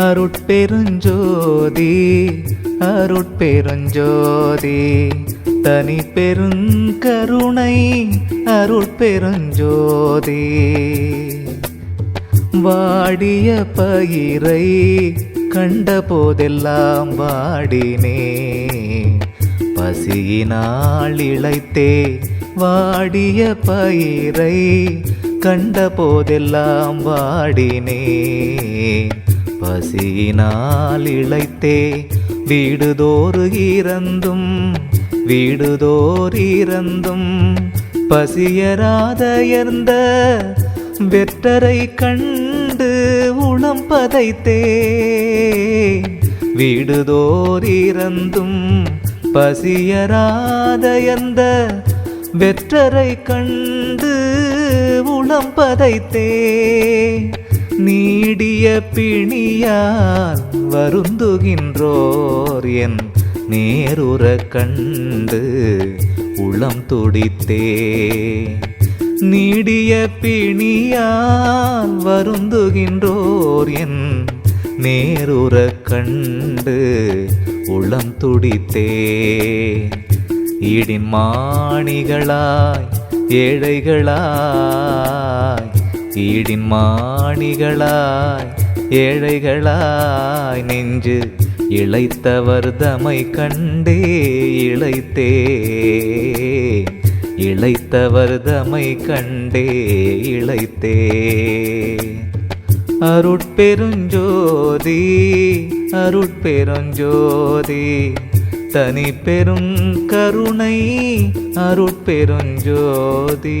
அருட்பெருஞ்சோதி அருட்பெருஞ்சோதி தனி பெருங்கருணை அருட்பெருஞ்சோதி. வாடிய பயிரை கண்ட போதெல்லாம் வாடினே பசியினால் இழைத்தே வாடிய பயிரை கண்ட போதெல்லாம் வாடினே. பசியினால் இழைத்தே வீடுதோறு இறந்தும் வீடுதோறு இறந்தும் பசியராதயர்ந்த வெற்றரை கண்டு உளம் பதைத்தே. வீடுதோரிறந்தும் பசியராதயர்ந்த வெற்றரை கண்டு உளம் பதைத்தே. நீடிய பிணியால் வருந்துகின்றோர் என் நேருற கண்டு உளம் துடித்தே. நீடிய பிணியால் வருந்துகின்றோர் என் நேருற கண்டு உளம் துடித்தே. ஈடின் மாணிகளாய் ஏழைகளாய் ஈடின் மாணிகளாய் ஏழைகளாய் நெஞ்சு இளைத்தவர் தமை கண்டே இழைத்தே. இளைத்தவர் தமை கண்டே இழைத்தே. அருட்பெருஞ்சோதி அருட்பெருஞ்சோதி தனி பெரும் கருணை அருட்பெருஞ்சோதி.